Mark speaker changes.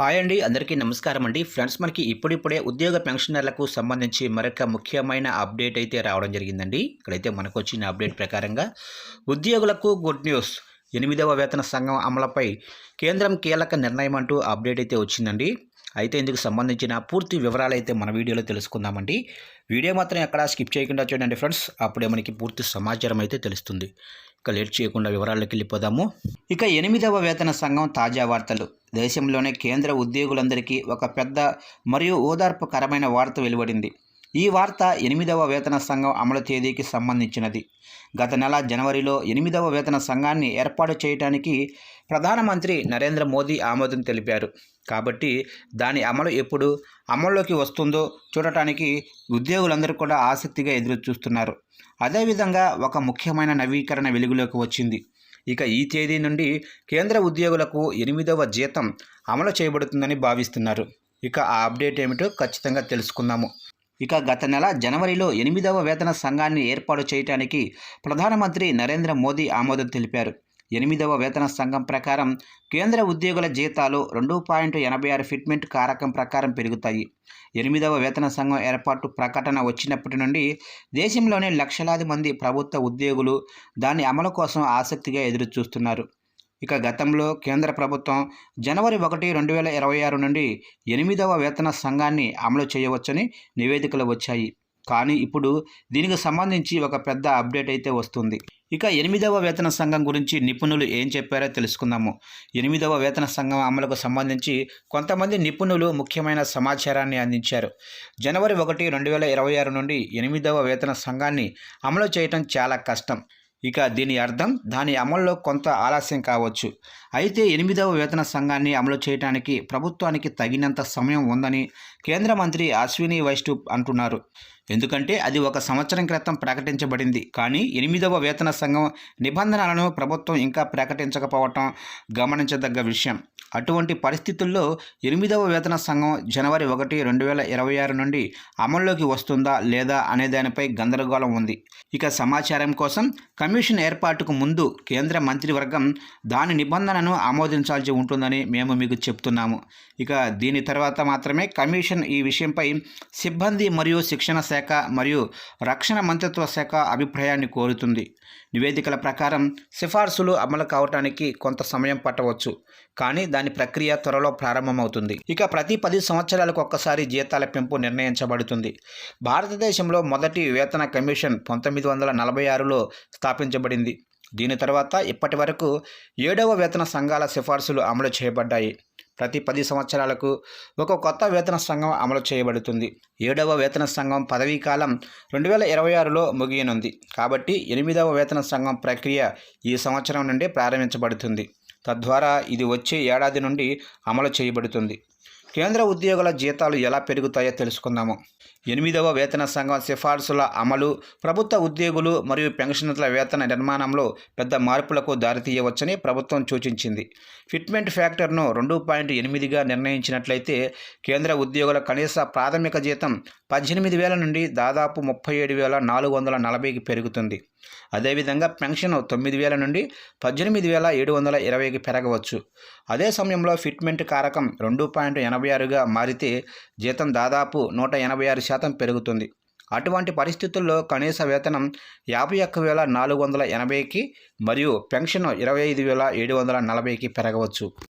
Speaker 1: Hi అండి అందరికీ నమస్కారం అండి. ఫ్రెండ్స్ మనకి ఇప్పుడిప్పుడే ఉద్యోగ పెన్షనర్లకు సంబంధించి మరొక ముఖ్యమైన అప్డేట్ అయితే రావడం జరిగిందండి. ఇక్కడైతే మనకు వచ్చిన అప్డేట్ ప్రకారంగా ఉద్యోగులకు గుడ్ న్యూస్. ఎనిమిదవ వేతన సంఘం అమలుపై కేంద్రం కీలక నిర్ణయం అంటూ అప్డేట్ అయితే వచ్చిందండి. అయితే ఇందుకు సంబంధించిన పూర్తి వివరాలు అయితే మన వీడియోలో తెలుసుకుందామండి. వీడియో మాత్రం ఎక్కడా స్కిప్ చేయకుండా చూడండి ఫ్రెండ్స్. అప్పుడే మనకి పూర్తి సమాచారం అయితే తెలుస్తుంది. ఇక లేట్ చేయకుండా వివరాల్లోకి వెళ్ళిపోదాము ఇక ఎనిమిదవ వేతన సంఘం తాజా వార్తలు. దేశంలోనే కేంద్ర ఉద్యోగులందరికీ ఒక పెద్ద మరియు ఓదార్పుకరమైన వార్త వెలువడింది. ఈ వార్త ఎనిమిదవ వేతన సంఘం అమలు తేదీకి సంబంధించినది. గత నెల జనవరిలో ఎనిమిదవ వేతన సంఘాన్ని ఏర్పాటు చేయడానికి ప్రధానమంత్రి నరేంద్ర మోదీ ఆమోదం తెలిపారు. కాబట్టి దాని అమలు ఎప్పుడు అమల్లోకి వస్తుందో చూడటానికి ఉద్యోగులందరూ కూడా ఆసక్తిగా ఎదురు చూస్తున్నారు అదేవిధంగా ఒక ముఖ్యమైన నవీకరణ వెలుగులోకి వచ్చింది. ఇక ఈ తేదీ నుండి కేంద్ర ఉద్యోగులకు ఎనిమిదవ జీతం అమలు చేయబడుతుందని భావిస్తున్నారు. ఇక ఆ అప్డేట్ ఏమిటో ఖచ్చితంగా తెలుసుకుందాము. ఇక గత నెల జనవరిలో ఎనిమిదవ వేతన సంఘాన్ని ఏర్పాటు చేయడానికి ప్రధానమంత్రి నరేంద్ర మోదీ ఆమోదం తెలిపారు. ఎనిమిదవ వేతన సంఘం ప్రకారం కేంద్ర ఉద్యోగుల జీతాలు రెండు పాయింట్ ఎనభై ఆరు ఫిట్మెంట్ కారకం ప్రకారం పెరుగుతాయి. ఎనిమిదవ వేతన సంఘం ఏర్పాటు ప్రకటన వచ్చినప్పటి నుండి దేశంలోని లక్షలాది మంది ప్రభుత్వ ఉద్యోగులు దాని అమలు కోసం ఆసక్తిగా ఎదురుచూస్తున్నారు. ఇక గతంలో కేంద్ర ప్రభుత్వం జనవరి ఒకటి రెండు వేల ఇరవై ఆరు నుండి ఎనిమిదవ వేతన సంఘాన్ని అమలు చేయవచ్చని నివేదికలు వచ్చాయి. కానీ ఇప్పుడు దీనికి సంబంధించి ఒక పెద్ద అప్డేట్ అయితే వస్తుంది. ఇక ఎనిమిదవ వేతన సంఘం గురించి నిపుణులు ఏం చెప్పారో తెలుసుకుందాము. ఎనిమిదవ వేతన సంఘం అమలుకు సంబంధించి కొంతమంది నిపుణులు ముఖ్యమైన సమాచారాన్ని అందించారు. జనవరి ఒకటి రెండు వేల ఇరవై ఆరు నుండి ఎనిమిదవ వేతన సంఘాన్ని అమలు చేయటం చాలా కష్టం. ఇక దీని అర్థం దాని అమల్లో కొంత ఆలస్యం కావచ్చు. అయితే ఎనిమిదవ వేతన సంఘాన్ని అమలు చేయడానికి ప్రభుత్వానికి తగినంత సమయం ఉందని కేంద్ర మంత్రి అశ్విని వైష్ణవ్ అంటున్నారు. ఎందుకంటే అది ఒక సంవత్సరం క్రితం ప్రకటించబడింది. కానీ ఎనిమిదవ వేతన సంఘం నిబంధనలను ప్రభుత్వం ఇంకా ప్రకటించకపోవటం గమనించదగ్గ విషయం. అటువంటి పరిస్థితుల్లో ఎనిమిదవ వేతన సంఘం జనవరి ఒకటి రెండు వేల ఇరవై ఆరు నుండి అమల్లోకి వస్తుందా లేదా అనే దానిపై గందరగోళం ఉంది. ఇక సమాచారం కోసం కమిషన్ ఏర్పాటుకు ముందు కేంద్ర మంత్రివర్గం దాని నిబంధనను ఆమోదించాల్సి ఉంటుందని మేము మీకు చెప్తున్నాము. ఇక దీని తర్వాత మాత్రమే కమిషన్ ఈ విషయంపై సిబ్బంది మరియు శిక్షణ శాఖ శాఖ మరియు రక్షణ మంత్రిత్వ శాఖ అభిప్రాయాన్ని కోరుతుంది. నివేదికల ప్రకారం సిఫార్సులు అమలు కావటానికి కొంత సమయం పట్టవచ్చు. కానీ దాని ప్రక్రియ త్వరలో ప్రారంభమవుతుంది. ఇక ప్రతి పది సంవత్సరాలకు ఒక్కసారి జీతాల పెంపు నిర్ణయించబడుతుంది. భారతదేశంలో మొదటి వేతన కమిషన్ పంతొమ్మిది వందల నలభై ఆరులో స్థాపించబడింది. దీని తర్వాత ఇప్పటి వరకు ఏడవ వేతన సంఘాల సిఫార్సులు అమలు చేయబడ్డాయి. ప్రతి పది సంవత్సరాలకు ఒక కొత్త వేతన సంఘం అమలు చేయబడుతుంది. ఏడవ వేతన సంఘం పదవీ కాలం రెండు వేల ఇరవై ఆరులో ముగియనుంది. కాబట్టి ఎనిమిదవ వేతన సంఘం ప్రక్రియ ఈ సంవత్సరం నుండి ప్రారంభించబడుతుంది. తద్వారా ఇది వచ్చే ఏడాది నుండి అమలు చేయబడుతుంది. కేంద్ర ఉద్యోగుల జీతాలు ఎలా పెరుగుతాయో తెలుసుకుందాము. ఎనిమిదవ వేతన సంఘం సిఫార్సుల అమలు ప్రభుత్వ ఉద్యోగులు మరియు పెన్షనర్ల వేతన నిర్మాణంలో పెద్ద మార్పులకు దారితీయవచ్చని ప్రభుత్వం సూచించింది. ఫిట్మెంట్ ఫ్యాక్టర్ను రెండు పాయింట్ ఎనిమిదిగా నిర్ణయించినట్లయితే కేంద్ర ఉద్యోగుల కనీస ప్రాథమిక జీతం పద్దెనిమిది వేల నుండి దాదాపు ముప్పై ఏడు వేల నాలుగు వందల నలభైకి పెరుగుతుంది. అదేవిధంగా పెన్షన్ తొమ్మిది వేల నుండి పద్దెనిమిది వేల ఏడు వందల ఇరవైకి పెరగవచ్చు. అదే సమయంలో ఫిట్మెంట్ కారకం రెండు పాయింట్ ఎనభై ఆరుగా మారితే జీతం దాదాపు నూట ఎనభై ఆరు శాతం పెరుగుతుంది. అటువంటి పరిస్థితుల్లో కనీస వేతనం యాభై ఒక్క వేల నాలుగు వందల ఎనభైకి మరియు పెన్షన్ ఇరవై ఐదు వేల ఏడు వందల నలభైకి పెరగవచ్చు.